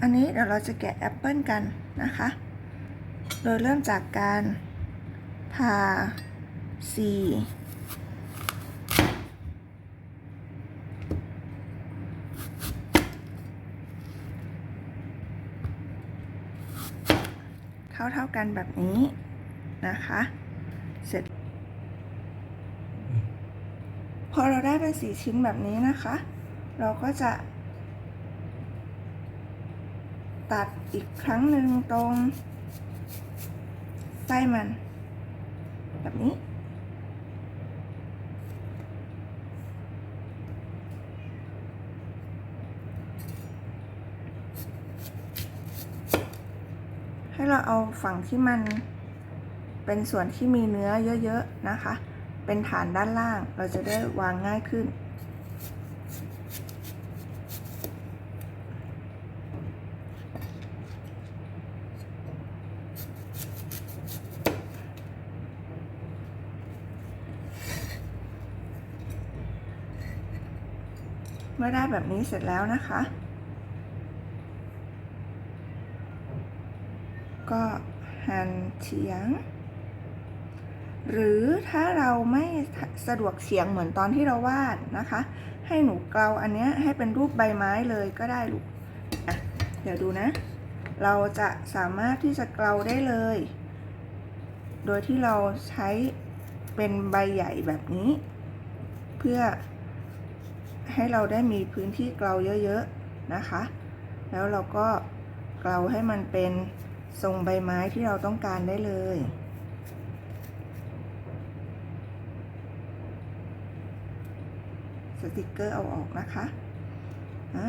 อันนี้เดี๋ยวเราจะแกะแอปเปิลกันนะคะ โดยเริ่มจากการผ่าสีเท่าเท่ากันแบบนี้นะคะ เสร็จ พอเราได้เป็นสีชิ้นแบบนี้นะคะ เราก็จะ ตัดอีกครั้งหนึ่งตรงไส้มัน แบบนี้ ให้เราเอาฝั่งที่มันเป็นส่วนที่มีเนื้อเยอะ ๆ นะคะ เป็นฐานด้านล่างเราจะได้วางง่ายขึ้น เมื่อได้แบบนี้เสร็จแล้วนะคะ ก็หั่นเฉียง หรือถ้าเราไม่สะดวกเฉียงเหมือนตอนที่เราวาดนะคะ ให้หนูเกลาอันเนี้ยให้เป็นรูปใบไม้เลยก็ได้ลูกเดี๋ยวดูนะ เราจะสามารถที่จะเกลาได้เลย โดยที่เราใช้เป็นใบใหญ่แบบนี้ เพื่อ ให้เราได้มีพื้นที่เกลาเยอะๆนะคะ แล้วเราก็เกลาให้มันเป็นทรงใบไม้ที่เราต้องการได้เลยสติกเกอร์เอาออกนะคะอ่า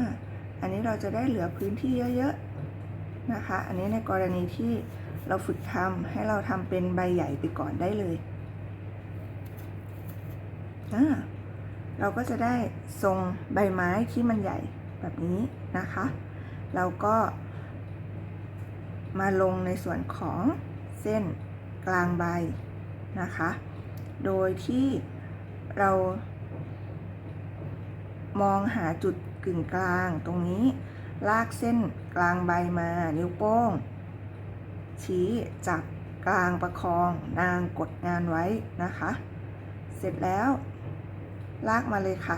อันนี้เราจะได้เหลือพื้นที่เยอะๆนะคะ อันนี้ในกรณีที่เราฝึกทำให้เราทำเป็นใบใหญ่ไปก่อนได้เลยอ่า เราก็จะได้ทรงใบไม้ที่มันใหญ่แบบนี้นะคะ เราก็มาลงในส่วนของเส้นกลางใบนะคะ โดยที่เรามองหาจุดกึ่งกลางตรงนี้ ลากเส้นกลางใบมานิ้วโป้ง ชี้จับกลางประคองนางกดงานไว้นะคะ เสร็จแล้ว ลากมาเลยค่ะ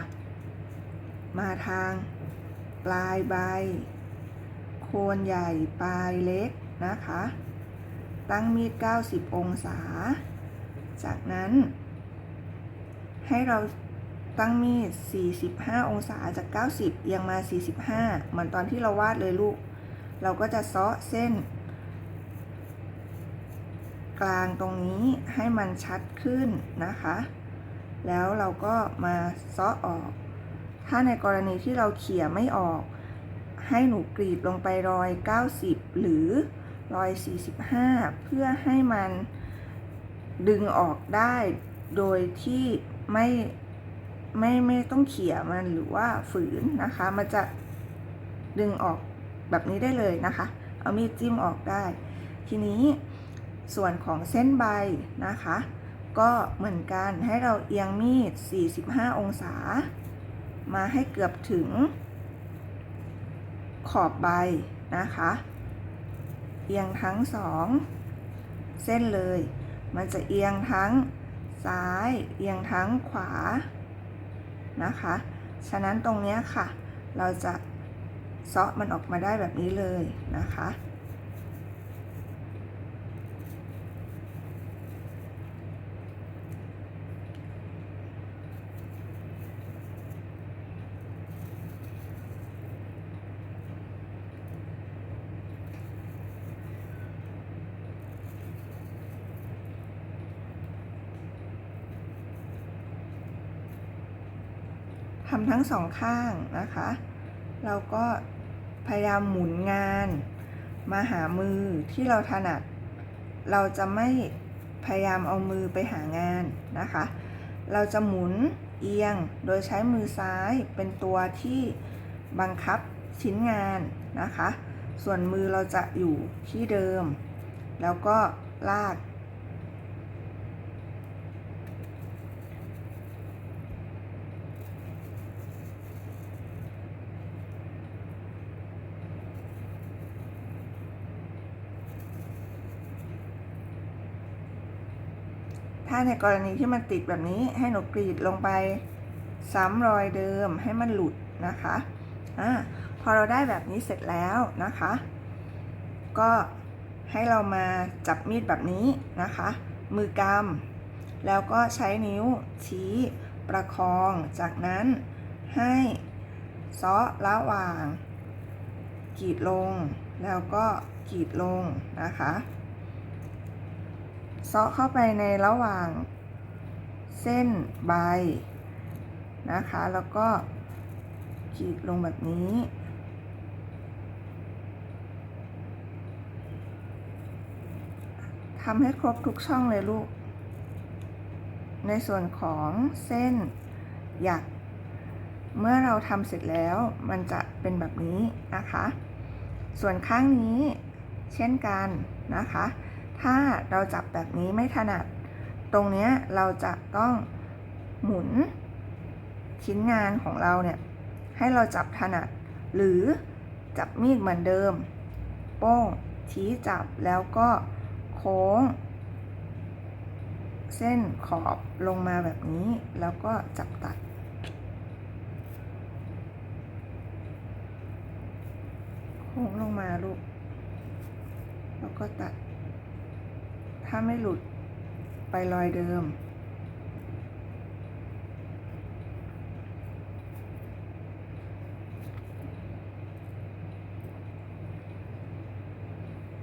มาทาง ปลายใบ โคนใหญ่ปลายเล็กนะคะ ตั้งมีด 90 องศา จากนั้น ให้เราตั้งมีด 45 องศาจาก 90 เอียงมา 45 เหมือนตอนที่เราวาดเลยลูก เราก็จะเซาะเส้น กลางตรงนี้ให้มันชัดขึ้นนะคะ แล้วเราก็มาเซาะออก ถ้าในกรณีที่เราเขี่ยไม่ออก ให้หนูกรีดลงไปรอย 90 หรือรอย 45 เพื่อให้มันดึงออกได้โดยที่ไม่ไม่ไม่ต้องเขี่ยมันหรือว่าฝืนนะคะ มันจะดึงออกแบบนี้ได้เลยนะคะ เอามีดจิ้มออกได้ ทีนี้ส่วนของเส้นใบนะคะ ก็เหมือนกันให้เราเอียงมีด 45 องศา มาให้เกือบถึง ขอบใบนะคะ เอียงทั้งสองเส้นเลย มันจะเอียงทั้งซ้าย เอียงทั้งขวานะคะ ฉะนั้นตรงนี้ค่ะ เราจะเซาะมันออกมาได้แบบนี้เลยนะคะ ทำทั้งสองข้างนะคะ เราก็พยายามหมุนงานมาหามือที่เราถนัด เราจะไม่พยายามเอามือไปหางานนะคะ เราจะหมุนเอียงโดยใช้มือซ้ายเป็นตัวที่บังคับชิ้นงานนะคะ ส่วนมือเราจะอยู่ที่เดิม แล้วก็ลาก ถ้าในกรณีที่มันติดแบบนี้ให้หนูกรีดลงไปซ้ำรอยเดิมให้มันหลุดนะคะอ่าพอเราได้แบบนี้เสร็จแล้วนะคะ ก็ให้เรามาจับมีดแบบนี้นะคะ มือกำแล้วก็ใช้นิ้วชี้ประคอง จากนั้นให้ซาะระหว่างกรีดลง แล้วก็กรีดลงนะคะ เซาะเข้าไปในระหว่างเส้นใบนะคะ แล้วก็กรีดลงแบบนี้ ทำให้ครบทุกช่องเลยลูก ในส่วนของเส้นหยัก เมื่อเราทำเสร็จแล้วมันจะเป็นแบบนี้นะคะ ส่วนข้างนี้เช่นกันนะคะ ถ้าเราจับแบบนี้ไม่ถนัด ตรงเนี้ยเราจะต้องหมุนชิ้นงานของเราเนี่ยให้เราจับถนัด หรือจับมีดเหมือนเดิม โป้งชี้จับแล้วก็โค้ง เส้นขอบลงมาแบบนี้ แล้วก็จับตัด โค้งลงมาลูก แล้วก็ตัด ถ้าไม่หลุดไปรอยเดิม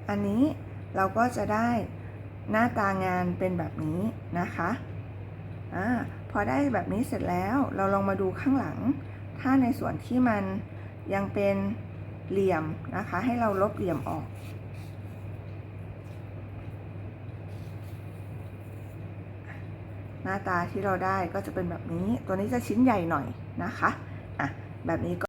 อันนี้เราก็จะได้หน้าตางานเป็นแบบนี้นะคะอาพอได้แบบนี้เสร็จแล้วเราลองมาดูข้างหลัง ถ้าในส่วนที่มันยังเป็นเหลี่ยมนะคะ ให้เราลบเหลี่ยมออก หน้าตาที่เราได้ก็จะเป็นแบบนี้ ตัวนี้จะชิ้นใหญ่หน่อยนะคะ อะ แบบนี้ก็